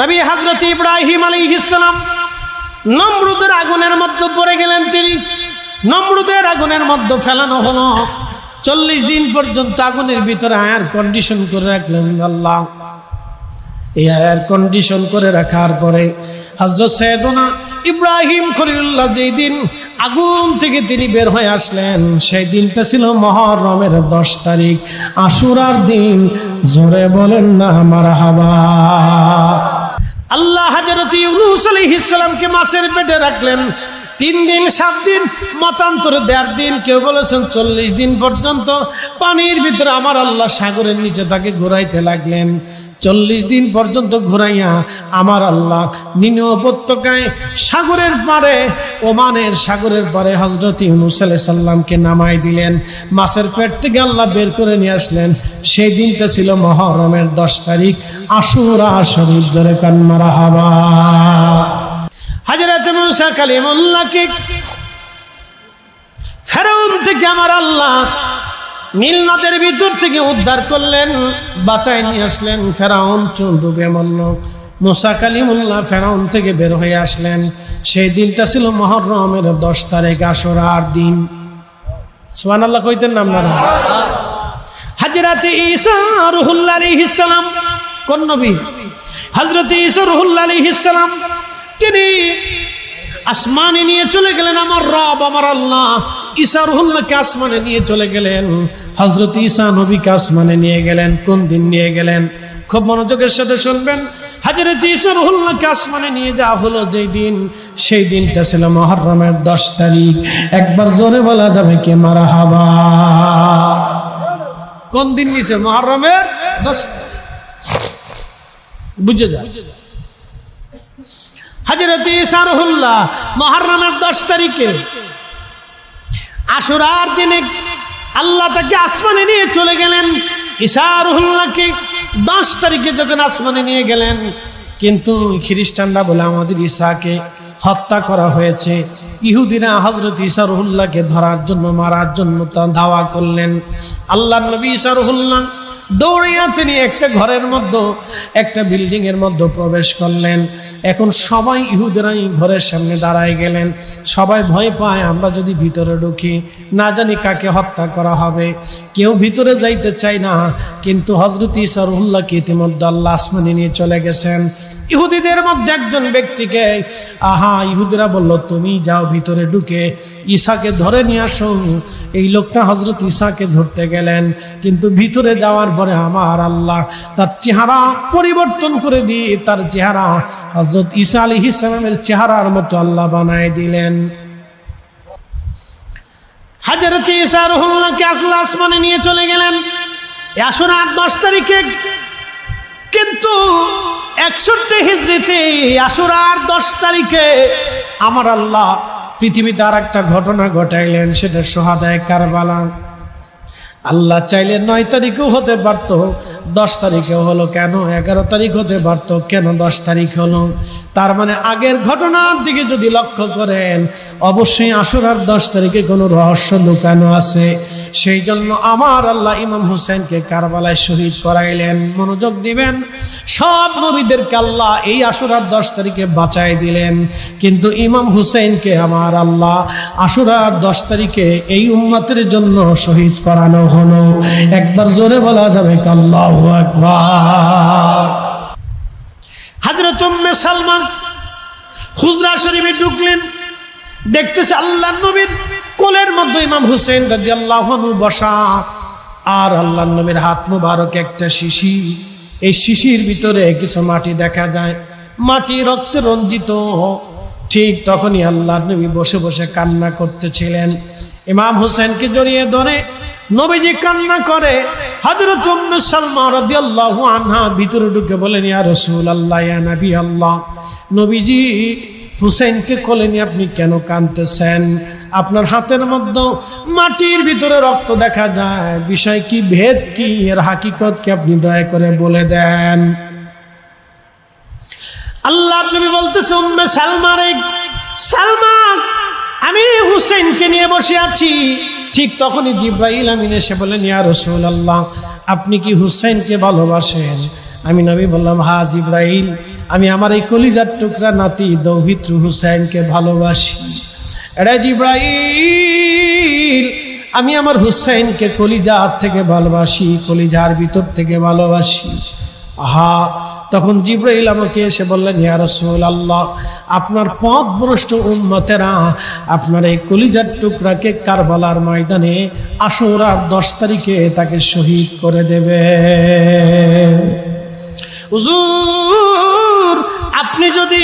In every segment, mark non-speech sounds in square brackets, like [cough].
নবী হজরত ইব্রাহিম আলী ইসলাম নমরুদের আগুনের মধ্যে পড়ে গেলেন তিনি। নমরুদের আগুনের মধ্যে ফেলানো হলো। চল্লিশ দিন পর্যন্ত আগুনের ভিতরে আয়ার কন্ডিশন করে রাখলেন আল্লাহ। এই এয়ার কন্ডিশন করে রাখার পরে হজরত সৈয়দনা ইব্রাহিম খলিল্লাহ যেই দিন আগুন থেকে তিনি বের হয়ে আসলেন, সেই দিনটা ছিল মহরমের দশ তারিখ। আশুরার দিন, জোরে বলেন না আমার হাবা আল্লাহ হাজরত ইউনুস আলাইহিসসালামকে মাছের পেটে রাখলেন। তিন দিন, সাত দিন, মতান্তরে দেড় দিন, কেউ বলেছেন চল্লিশ দিন পর্যন্ত পানির ভিতরে আমার আল্লাহ সাগরের নিচে তাকে ঘুরাইতে লাগলেন। চল্লিশ দিন পর্যন্ত ঘুরাইয়া আমার আল্লাহ নিম্ন উপত্যকায় সাগরের পারে ওমানের সাগরের পারে হজরত ইউনুস নামাই দিলেন। মাছের পেট থেকে আল্লাহ বের করে নিয়ে আসলেন। সেই দিনটা ছিল মহরমের দশ তারিখ, আশুরা শরীফ জোরে কান্মারা হাবা। হাজরত মুসা কালিমুল্লাহকে ফেরাউন থেকে আমার আল্লাহ নীল নদের ভিতর থেকে উদ্ধার করলেন, বাঁচায় নিয়ে আসলেন ফেরাউন ডুবে মরল মুসা কালিমুল্লাহ ফেরাউন থেকে বের হয়ে আসলেন। সেই দিনটা ছিল মহরমের দশ তারিখ আসরার দিন। সোহান আল্লাহ কইতেন না আপনারা? হাজরাতে ঈসা রুহুল্লাহ আলাইহিস সালাম, কোন নবী? রুহুল্লাহ আলাইহিস সালাম, তিনি আসমানে নিয়ে চলে গেলেন, আমার রব, আমার আল্লাহ। ঈসা রুহুল্লাহকে আসমানে নিয়ে চলে গেলেন। হযরত ঈসা নবীকে আসমানে নিয়ে গেলেন, কোন দিন নিয়ে গেলেন? খুব মনোযোগের সাথে শুনবেন। হাজরত ঈসা রুহুল্লাহকে আসমানে নিয়ে যাওয়া হলো যেই দিন। সেই দিনটা ছিল মহরমের দশ তারিখ। একবার জোরে বলা যাবে কে মারা হাবা কোন দিন নিছে? মহরমের দশ বুঝে যা হাজরত ইসারহুল্লাহ মহরমের দশ তারিখে আশুরার দিনে আল্লাহ তাকে আসমানে নিয়ে চলে গেলেন। ইসারহুল্লাহকে দশ তারিখে যখন আসমানে নিয়ে গেলেন, কিন্তু খ্রিস্টানরা বলে, আমাদের ঈশাকে হত্যা করা হয়েছে। ইহুদিনা হজরত ইসারহুল্লাহকে ধরার জন্য, মারার জন্য তা ধাওয়া করলেন। আল্লাহ নবী ইসারহুল্লাহ দৌড়িয়া তিনি একটা ঘরের মধ্যে, একটা বিল্ডিং এর মধ্যে প্রবেশ করলেন। এখন সবাই ইহুদেরাই ঘরের সামনে দাঁড়ায় গেলেন। সবাই ভয় পায়, আমরা যদি ভিতরে ঢুকি, না জানি কাকে হত্যা করা হবে। কেউ ভিতরে যাইতে চায় না, কিন্তু হজরত ইসারুল্লাহকে ইতিমধ্যে আল্লাহ আসমানি নিয়ে চলে গেছেন। ইহুদিদের মধ্যে একজন ব্যক্তিকে, আহা, ইহুদিরা বলল, তুমি যাও ভিতরে ঢুকে, ঈশাকে ধরে নিয়ে আসো। এই লোকটা হজরত ঈশাকে ধরতে গেলেন, কিন্তু ভিতরে যাওয়ার পরে আমার আল্লাহ তার চেহারা পরিবর্তন করে দিয়ে তার চেহারা হজরত ঈসা আলী ইসলামের চেহারার মতো আল্লাহ বানায় দিলেন। হাজারত ঈসা রহুল্লাহকে আসলে আসমানে নিয়ে চলে গেলেন। আসলে আট, দশ তারিখে কিন্তু একষট্টি হিজড়িতে আসুরার দশ তারিখে আমার আল্লাহ পৃথিবীতে আর একটা ঘটনা ঘটাইলেন, সেটা সোহাদায় কারবালা। আল্লাহ চাইলে নয় তারিখেও হতে পারতো, দশ তারিখেও হলো কেন, এগারো তারিখ হতে পারতো, কেন দশ তারিখ হলো? তার মানে আগের ঘটনার দিকে যদি লক্ষ্য করেন, অবশ্যই আসুরার দশ তারিখে কোনো রহস্য লুকানো আছে। সেই জন্য আমার আল্লাহ ইমাম হুসেনকে কারবালায় শহীদ করাইলেন। মনোযোগ দিবেন। সব নবীদেরকে আল্লাহ এই আশুরার দশ তারিখে বাঁচাই দিলেন। কিন্তু ইমাম হুসেনকে আমার আল্লাহ আশুরার দশ তারিখে এই উম্মতের জন্য শহীদ করানো হলো। একবার জোরে বলা যাবে কাল্লাহ একবার হাজরত সালমান হুজরা শরীফে ঢুকলেন। দেখতেছে আল্লাহ নবীর কোলের মধ্যে ইমাম হুসেন রাজি আল্লাহ বসা। আর আল্লাহ নবীর হাত মুবারক একটা শিশি। এই শিশির ভিতরে কিছু মাটি দেখা যায়। মাটি রক্তে রঞ্জিত। ঠিক তখনই আল্লাহ নবী বসে বসে কান্না করতেছিলেন। ইমাম হুসেনকে জড়িয়ে ধরে নবীজি কান্না করে। রাদিয়াল্লাহু আনহা ভিতরে ঢুকে বলেন, ইয়া রাসূলুল্লাহ, ইয়া নবী আল্লাহ, নবীজি হুসেনকে কোলে নিয়ে আপনি কেন কাঁদতেছেন? আপনার হাতের মধ্যে মাটির ভিতরে রক্ত দেখা যায়। বিষয় কি, ভেদ কি? এর হাকিকত কি আপনি দয়া করে বলে দেন? আল্লাহ নবী বলতেছে, উম্মে সালমা রে সালমা আমি হুসেনকে নিয়ে বসে আছি। ঠিক তখনই জিব্রাইল আমিন এসে বলেন ইয়া রাসূলুল্লাহ, আপনি কি হুসেনকে ভালোবাসেন? আমি নবী বললাম হাজ ইব্রাহিম আমি আমার এই কলিজার টুকরা নাতি দৌহিত্র হুসাইনকে ভালোবাসি। এরা জিব্রাইল, আমি আমার হুসাইনকে কলিজার থেকে ভালোবাসি, কলিজার ভিতর থেকে ভালোবাসি। আহা, তখন জিব্রাইল আমাকে এসে বললেন, ইয়া রাসূল আল্লাহ আপনার পথ ভ্রষ্ট উম্মতেরা, আপনার এই কলিজার টুকরাকে কারবালার ময়দানে আশুরার দশ তারিখে তাকে শহীদ করে দেবে। হুজুর, আপনি যদি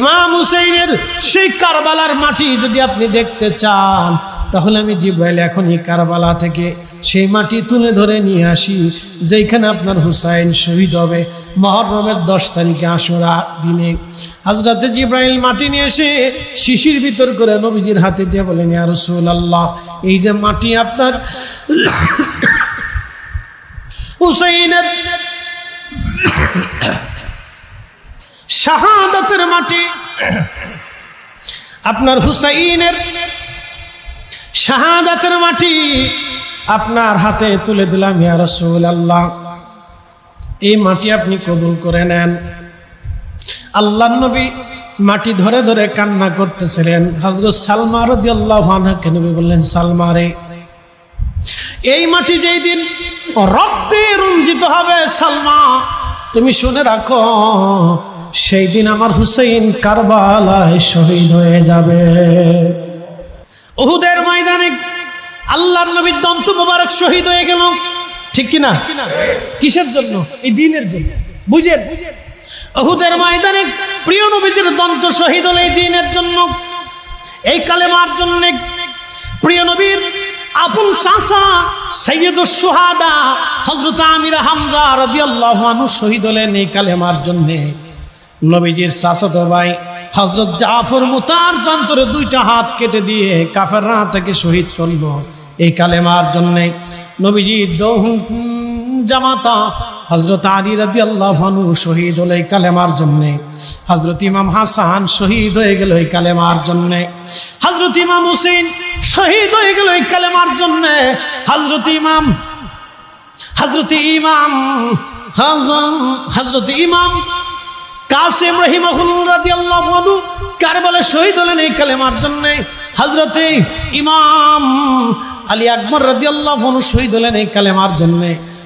ইমাম হুসেইনের সেই কারবালার মাটি যদি আপনি দেখতে চান, তাহলে আমি জিব্রাইল এখনই কারবালা থেকে সেই মাটি তুলে ধরে নিয়ে আসি যেখানে আপনার হুসাইন শহীদ হবে মহরমের দশ তারিখে আসরা দিনে। হাজরাতে জিব্রাইল মাটি নিয়ে এসে শিশির ভিতর করে নবীজির হাতে দিয়ে বলেন, ইয়া রাসূলুল্লাহ, এই যে মাটি আপনার [coughs] হুসাইনের শাহাদাতের মাটি। আপনার হুসাইনের শাহাদাতের মাটি আপনার হাতে তুলে দিলাম, ইয়া রাসূল আল্লাহ এই মাটি আপনি কবুল করে নেন। আল্লাহ নবী মাটি ধরে ধরে কান্না করতেছিলেন। হজরত সালমা রাদিয়াল্লাহু আনহাকে নবী বললেন, সালমা রে, এই মাটি যেই দিন রক্তে রঞ্জিত হবে, সালমা, তুমি শুনে রাখো সেই দিন আমার হুসেইন কারবালায় শহীদ হয়ে যাবে। উহুদের ময়দানে আল্লাহর নবীর দন্ত মোবারক শহীদ হয়ে গেল। ঠিক কিনা? কিসের জন্য? এই দিনের জন্য। বুঝেন? উহুদের ময়দানে প্রিয় নবীদের দন্ত শহীদ হলো এই দিনের জন্য। এই কালেমার জন্য প্রিয় নবীর আপন চাচা সৈয়দ সুহাদা হজরত আমির হামজা রাদিয়াল্লাহু আনহু শহীদ হলেন এই কালেমার জন্য। নবীজির চাচাতো ভাই হজরত জাফর মুতার প্রান্তরে দুইটা হাত কেটে দিয়ে কাফেররা থেকে শহীদ করল। এই কালেমার জন্য দৌহুন জামাতা হজরত আলী রাদি আল্লাহ শহীদ হলো এই কালেমার জন্যে। হজরত ইমাম হাসান শহীদ হয়ে গেল এই কালেমার জন্যে। হজরত ইমাম হুসেন শহীদ হয়ে গেল এই কালেমার জন্যে। হজরত ইমাম হজরত ইমাম হজরত ইমাম কাসিম রহিমাহুল্লাহ আনহু কারবালা শহীদ হলেন এই কালেমার জন্য। হযরতে ইমাম আলী আকবর রাদিয়াল্লাহু আনহু শহীদ হলেন এই কালেমার জন্য।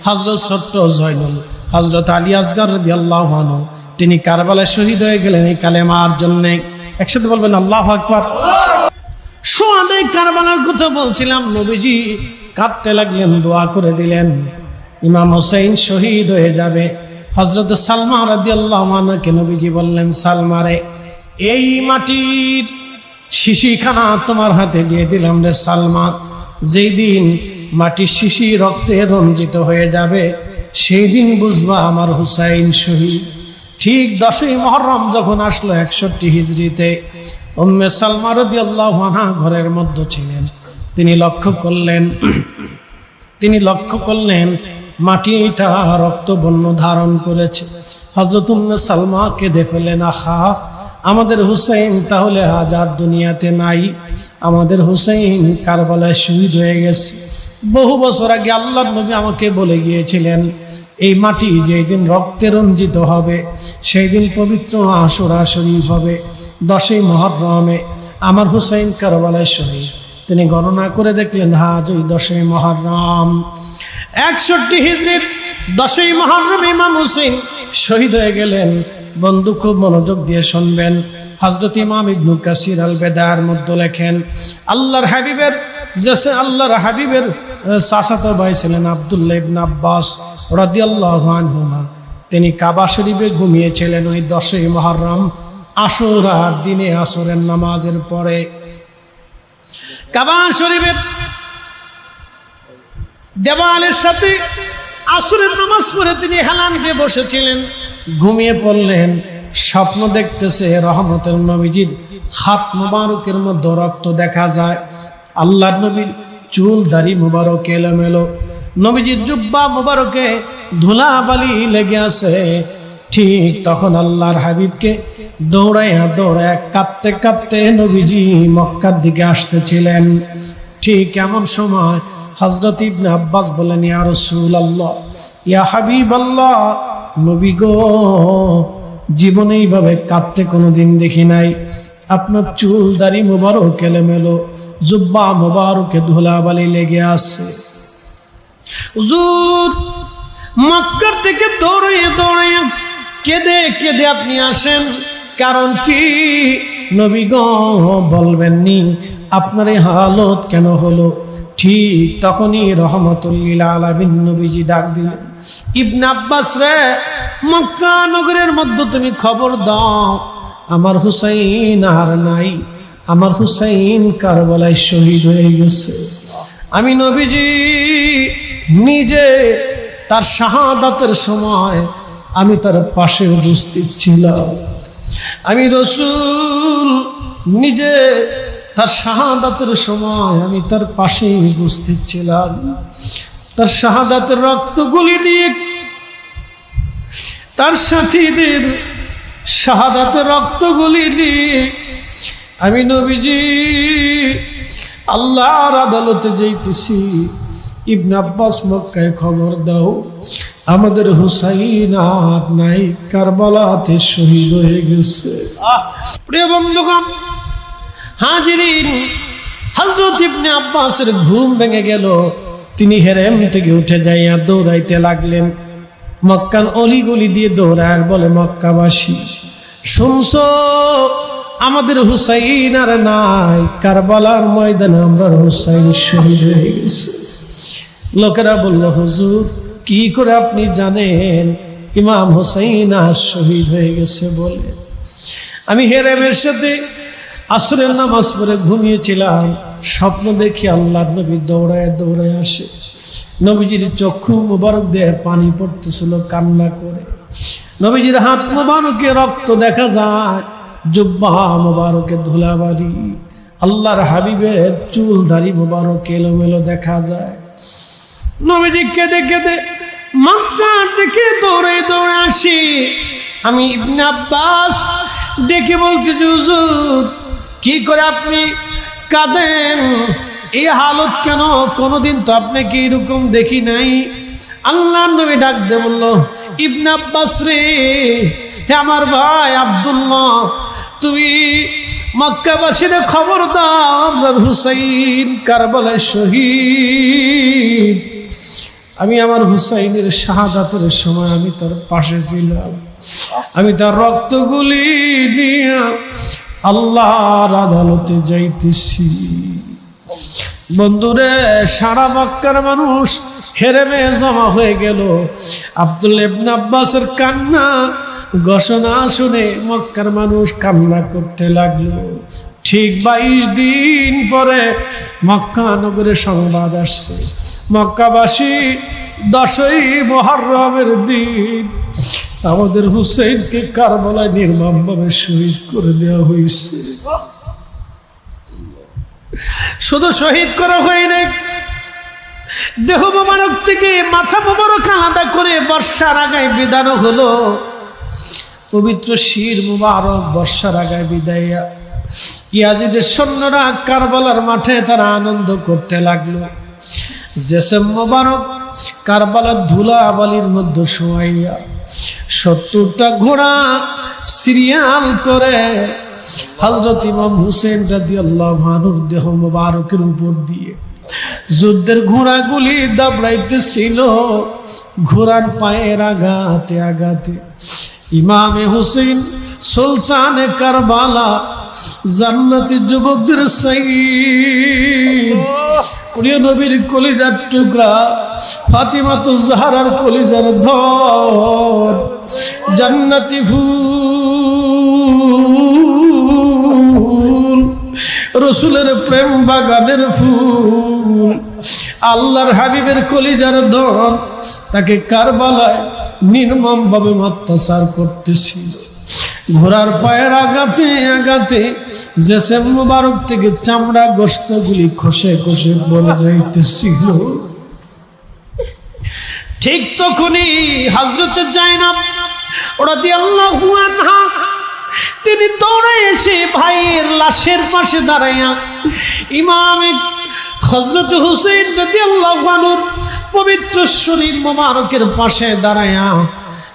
হযরত ছোট্ট জয়নুল, হযরত আলী আসগর রাদিয়াল্লাহু আনহু, তিনি কারবালায় শহীদ হয়ে গেলেন এই কালেমার জন্য। একসাথে বলবেন আল্লাহু আকবার। সোয়াদে কারবালার কথা বলছিলাম, নবীজি কাঁদতে লাগলেন, দোয়া করে দিলেন। ইমাম হোসেন শহীদ হয়ে যাবে। হজরত সালমা রাদিয়াল্লাহকে নবীজি বললেন সালমারে এই মাটির শিশিখানা তোমার হাতে দিয়ে দিলাম রে সালমা। যেই দিন মাটির শিশি রক্তে রঞ্জিত হয়ে যাবে, সেই দিন বুঝবা আমার হুসাইন শহীদ। ঠিক দশই মহরম যখন আসলো একষট্টি হিজড়িতে, উম্মে সালমা রাদিয়াল্লাহু আনহা ঘরের মধ্যে ছিলেন। তিনি লক্ষ্য করলেন, তিনি লক্ষ্য করলেন মাটিটা রক্তবর্ণ ধারণ করেছে। হজরত উম্মে সালমা কেঁদে ফেলেন, আহা, আমাদের হুসেন তাহলে হাজার দুনিয়াতে নাই। আমাদের হুসেন কারবালায় শহীদ হয়ে গেছে। বহু বছর আগে আল্লাহ নবী আমাকে বলে গিয়েছিলেন, এই মাটি যেই দিন রক্তে রঞ্জিত হবে সেই দিন পবিত্র আশুরা শরীফ হবে, দশই মহরমে আমার হুসেন কারবালায় শহীদ তিনি গণনা করে দেখলেন, হাজ ওই দশই মহরম। একষট্টি হিজড়ির দশই মহরম ইমাম হুসেন শহীদ হয়ে গেলেন। বন্ধু খুব মনোযোগ দিয়ে শুনবেন। হজরত ইমাম ইবনু কাসির আল বেদার মধ্যে লেখেন, আল্লাহর হাবিবের জেসে আল্লাহর হাবিবের চাচাতো ভাই ছিলেন আবদুল্লাহ ইবন আব্বাস রাদিয়াল্লাহু আনহুমা। তিনি কাবা শরীফে ঘুমিয়েছিলেন ওই দশই মহরম আশুরার দিনে আসরের নামাজের পরে। কাবা শরীফের দেওয়ালের সাথে আসরের নামাজ পড়ে তিনি হেলান দিয়ে বসেছিলেন। ঘুমিয়ে পড়লেন, স্বপ্ন দেখতেছে রহমতের নবীজির হাত মুবারকের মধ্যে রক্ত দেখা যায়। আল্লাহ নবীর চুল, দাড়ি মুবারক এলোমেলো। নবীজির জুব্বা মুবারকে ধুলা বালি লেগে আছে। ঠিক তখন আল্লাহর হাবিবকে দৌড়াইয়া দৌড়ায় কাঁপতে কাঁপতে নবীজি মক্কার দিকে আসতেছিলেন। ঠিক এমন সময় হজরত ইবনে আব্বাস বলেন, ইয়া রসুল আল্লাহ ইয়া হাবিব আল্লাহ নবী গো, জীবনে এইভাবে কাঁদতে কোনোদিন দেখি নাই। আপনার চুল, দাড়ি মোবারক এলোমেলো, জুব্বা মোবারকে ধুলাবালি লেগে আছে। হুজুর, মক্কার থেকে দৌড়ে দৌড়ে কেঁদে কেঁদে আপনি আসেন। কারণ কি? নবী গ, বলবেননি, আপনার এই হালত কেন হলো? ঠিক তখনই রহমতুল্লিল নবীজি ডাক দিলেন, ইবনে আব্বাস রে, মক্কা নগরের মধ্যে তুমি খবর দাও। আমার হুসাইন আর নাই, আমার হুসাইন কারবালায় শহীদ হয়ে গেছে। আমি নবীজি নিজে তার শাহাদাতের সময় আমি তার পাশে উপস্থিত ছিলাম। আমি রসুল নিজে তার শাহাদাতের সময় আমি তার পাশে উপস্থিত ছিলাম। তার শাহাদাতের রক্তগুলি নিয়ে তার সাথীদের শাহাদাতের রক্তগুলি নিয়ে আমি নবীজি আল্লাহর আদালতে যাইতেছি। ইবনে আব্বাস মক্কায় খবর দাও। আমাদের হুসাইন আর নাই, কারবালাতে শহীদ হয়ে গেছে। প্রিয় বন্ধুগণ, হাজিরিন হজরত ইবনে আব্বাসের ঘুম ভেঙে গেল। তিনি হেরেম থেকে উঠে যাইয়া দৌড়াইতে লাগলেন। মক্কান অলিগলি দিয়ে দৌড়ায় বলে, মক্কাবাসী, শুনছ? আমাদের হুসাইন আর নাই, কারবালার ময়দানে আমরা হুসাইন শহীদ হয়ে গেছে। লোকেরা বলল, হুজুর কি করে আপনি জানেন? ইমাম হুসাইন আর শহীদ হয়ে গেছে বলে। আমি হেরেমের সাথে আসরের নামাজ পড়ে ঘুমিয়েছিলাম। স্বপ্ন দেখি আল্লাহ নবী দৌড়ায় দৌড়ায় আসে। নবীজির চক্ষু মুবারক দেহে পানি পড়তেছিল কান্না করে। নবীজির হাত মুবারকে রক্ত দেখা যায়। জুব্বা মুবারকে ধুলাবাড়ি। আল্লাহর হাবিবের চুল দাড়ি মুবারক এলোমেলো দেখা যায়। নবীজি কেঁদে কেঁদে মক্কার দিকে দৌড়ে দৌড়ে আসি। আমি ইবনে আব্বাস ডেকে বলতেছি হুজুর, কি করে আপনি কাঁদেন? এই হালত কেন? কোনোদিন তো আপনাকে এরকম দেখি নাই। আল্লাহ নবী ডাক দে বলল, ইবনে আব্বাস রে, হে আমার ভাই আব্দুল্লাহ, তুমি মক্কাবাসীর খবর দাও আমরা হুসাইন কারবালায় শহীদ। আমি আমার হুসাইনের শাহাদাতের সময় আমি তার পাশে ছিলাম। আমি তার রক্তগুলি নিয়ে আল্লাহর আদালতে যাইতেছি। বন্ধুরে, সারা মক্কার মানুষ হেরেমে জমা হয়ে গেল। আব্দুল ইবনে আব্বাসের কান্না, ঘোষণা শুনে মক্কার মানুষ কান্না করতে লাগল। ঠিক বাইশ দিন পরে মক্কা নগরে সংবাদ আসছে। মক্কাবাসী, দশই মহরমের দিন। আমাদের হুসেনকে কারবালায় নির্মমভাবে শহীদ করে দেওয়া হয়েছে। শুধু শহীদ করা হয় নাই, দেহ মোবারক থেকে মাথা মোবারক আলাদা করে বর্ষার আগায় বিদানো হলো। পবিত্র শির মুবারক বর্ষার আগায় বিদায়া। ইয়াজিদের সৈন্যরা কারবালার মাঠে তারা আনন্দ করতে লাগল। জেসেম মোবারক, কারবালার ধুলা বালির মধ্যে শোয়াইয়া সত্তরটা ঘোড়া সিরিয়াল করে হজরত ইমাম হুসেন রাদি আল্লাহ ভানুর দেহ মোবারকের উপর দিয়ে যুদ্ধের ঘোড়াগুলি দাবড়াইতেছিল, ঘোড়ার পায়ের আঘাতে আঘাতে। ইমামে হুসেন সুলতানে কারবালা, জান্নাতি যুবকদের সাইদ প্রিয় নবীর কলিজার টুকরা ফাতিমা তো জাহারার কলিজার ধর, জান্নাতি ফুল, রসুলের প্রেম বাগানের ফুল, আল্লাহর হাবিবের কলিজার ধন তাকে কারবালায় নির্মম ভাবে অত্যাচার করতেছিল। ঘোড়ার পায়ের আঘাতে আঘাতে জেসে মুবারক থেকে চামড়া গোস্তগুলি খসে খসে বলে যাইতেছিল। ঠিক তখনই হাজরতে জাইনাব ওরা দিয়ে আল্লাহ তিনি দৌড়ে এসে ভাইয়ের লাশের পাশে দাঁড়াইয়া ইমামে হজরত হুসেন যদি আল্লাহ পবিত্র শরীর মোবারকের পাশে দাঁড়াইয়া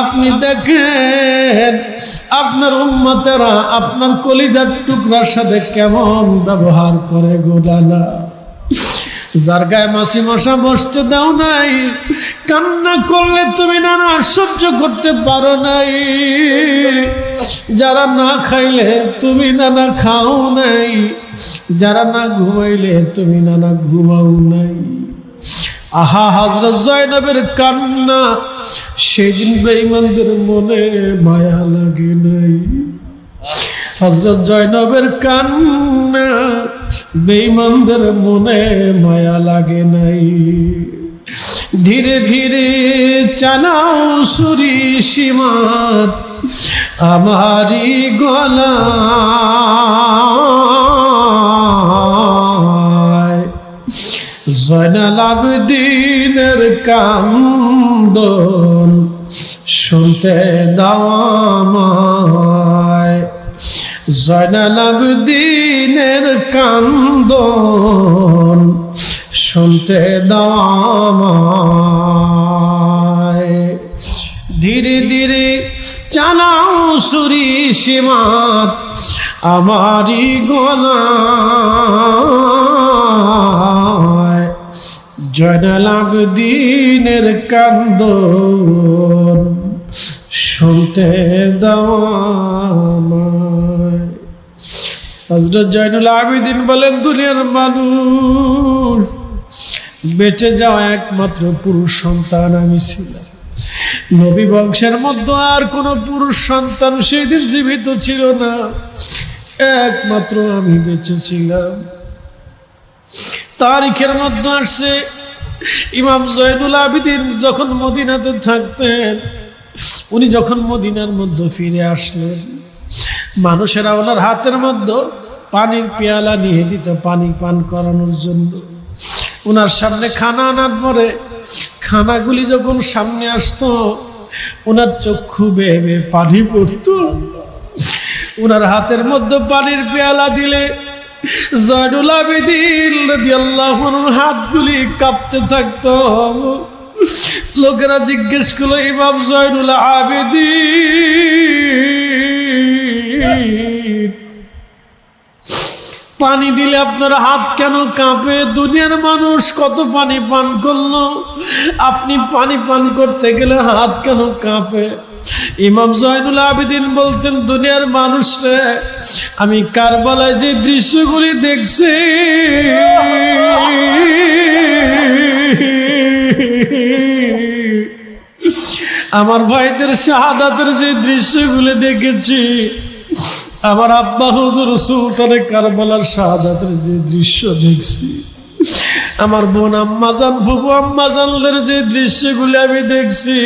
আপনি দেখেন, আপনার উম্মতেরা আপনার কলিজার টুকরার সাথে কেমন ব্যবহার করে গো নানা যার গায়ে মাসি মশা বসতে দাও নাই, কান্না করলে তুমি নানা সহ্য করতে পারো নাই। যারা না খাইলে তুমি নানা খাও নাই, যারা না ঘুমাইলে তুমি নানা ঘুমাও নাই। আহা হাজরত জয়নবের কান্না। সেদিন বেঈমানদের মনে মায়া লাগে নাই। হজরত জয়নবের কান্না, বেঈমানদের মনে মায়া লাগে নাই। ধীরে ধীরে চালাও সুরি সীমাত আমারি গলায় জয়নাল আবদিনের কান্দন শুনতে দামায় জয়নাল আবদিনের কান্দন শুনতে দামায় ধীরে ধীরে চালাও সুরি সীমাত আমারি গলায় জয়নাল আবদিনের কান্দন, শুনতে হজরত জয়নুল আবিদিন বলেন, দুনিয়ার মানুষ বেঁচে যাওয়া একমাত্র পুরুষ সন্তান আমি ছিলাম। নবী বংশের মধ্যে আর কোন পুরুষ সন্তান সেদিন জীবিত ছিল না। একমাত্র আমি বেঁচে ছিলাম। তারিখের মধ্যে আসছে ইমাম জয়নুল আবিদিন যখন মদিনাতে থাকতেন, উনি যখন মদিনার মধ্যে ফিরে আসলেন, মানুষেরা ওনার হাতের মধ্যে পানির পেয়ালা নিয়ে দিত পানি পান করানোর জন্য। ওনার সামনে খানা আনার পরে খানাগুলি যখন সামনে আসতো ওনার চক্ষু বেয়ে বেয়ে পানি পড়তো। ওনার হাতের মধ্যে পানির পেয়ালা দিলে জয়নুল হাতগুলি কাঁপতে থাকতো। লোকেরা জিজ্ঞেস করল, ইমাম জয়নুল আবেদিন? পানি দিলে আপনার হাত কেন কাঁপে? দুনিয়ার মানুষ কত পানি পান করল? আপনি পানি পান করতে গেলে হাত কেন কাঁপে? ইমাম জয়নুল আবেদিন বলতেন, দুনিয়ার মানুষরে, আমি কারবালায় যে দৃশ্যগুলি দেখছি, আমার ভাইদের শাহাদাতের যে দৃশ্যগুলি দেখেছি আমার আব্বা, হুজুর, সুলতানে কারবালার শাহাদাতের যে দৃশ্য দেখছি, আমার বোন আম্মাজান ফুকু আম্মাজানদের যে দৃশ্যগুলি আমি দেখছি,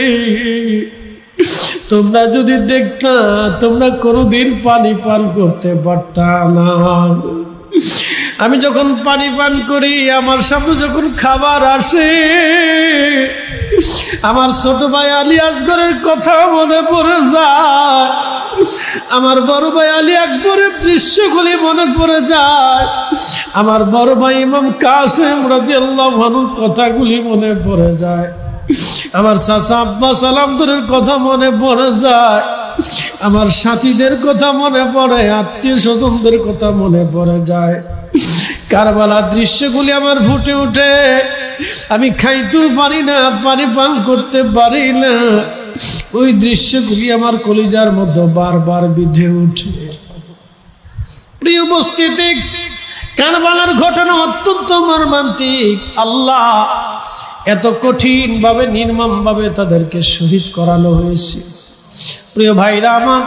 তোমরা যদি দেখতা, তোমরা কোনোদিন পানি পান করতে পারতা না। আমি যখন পানি পান করি, আমার সামনে যখন খাবার আসে, আমার ছোট ভাই আলী আসগরের কথা মনে পড়ে যায়। আমার বড় ভাই আলী আকবরের দৃশ্যগুলি মনে পড়ে যায়। আমার বড় ভাই ইমাম কাসেম রাদিয়াল্লাহু আনহুর কথাগুলি মনে পড়ে যায়। আমার চাচা আব্বা সালামদের কথা মনে পড়ে যায়। আমার সাথীদের কথা মনে পড়ে, আত্মীয় স্বজনদের কথা মনে পড়ে যায়। কারবালার দৃশ্যগুলি আমার ফুটে উঠে। আমি খাইতেও পারি না, পানি পান করতে পারি না। ওই দৃশ্যগুলি আমার কলিজার মধ্যে বারবার বিধে উঠে। প্রিয় উপস্থিতি কারবালার ঘটনা অত্যন্ত মর্মান্তিক। আল্লাহ এত কঠিন ভাবে নির্মম ভাবে তাদেরকে শহীদ করানো হয়েছে। প্রিয় ভাইরা আমার,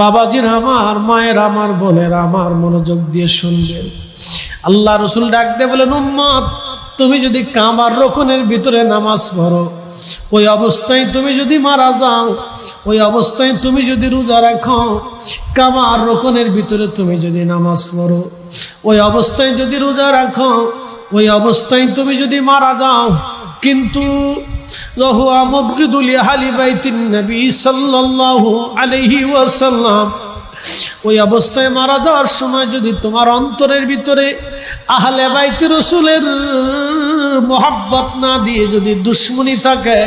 বাবাজির আমার, মায়ের আমার, বোনের আমার মনোযোগ দিয়ে শুনবেন। আল্লাহ রসুল ডাকতে বলেন, উম্মত, তুমি যদি কাবার রোকনের ভিতরে নামাজ পড়ো, ওই অবস্থায় তুমি যদি মারা যাও, ওই অবস্থায় তুমি যদি রোজা রাখো, কাবার রোকনের ভিতরে তুমি যদি নামাজ পড়ো, ওই অবস্থায় যদি রোজা রাখো, ওই অবস্থায় তুমি যদি মারা যাও, কিন্তু রহুয়া মুবগিদুল আহলি বাইতিন নবী সাল্লাল্লাহু আলাইহি ওয়াসাল্লাম ওই অবস্থায় মারা যাওয়ার সময় যদি তোমার অন্তরের ভিতরে আহলে বাইতি রসুলের মোহাব্বত না দিয়ে যদি দুশ্মনী থাকে,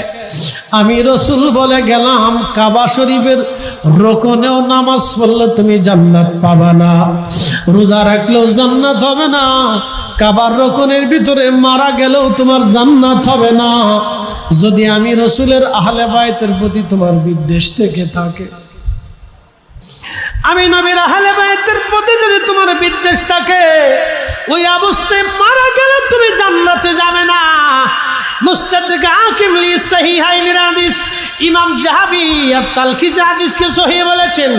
আমি রসুল বলে গেলাম, কাবা শরীফের রোকনেও নামাজ পড়লে তুমি জান্নাত পাবা না। রোজা রাখলেও জান্নাত হবে না, কাবার রোকনের ভিতরে মারা গেলেও তোমার জান্নাত হবে না। যদি আমি রসুলের আহলে বাইতের প্রতি তোমার বিদ্বেষ থেকে থাকে আমি নবীর আহলে বাইতের প্রতি যদি তোমার বিদ্বেষ থাকে, ওই অবস্থায় মারা গেলে তুমি জান্নাতে যাবে না। ইমাম জাহাবি বলেছেন।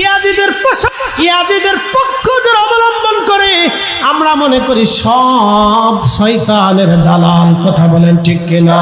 ইয়াদিদের অবলম্বন করে, আমরা মনে করি সব শয়তানের দালাল, কথা বলেন ঠিক কিনা?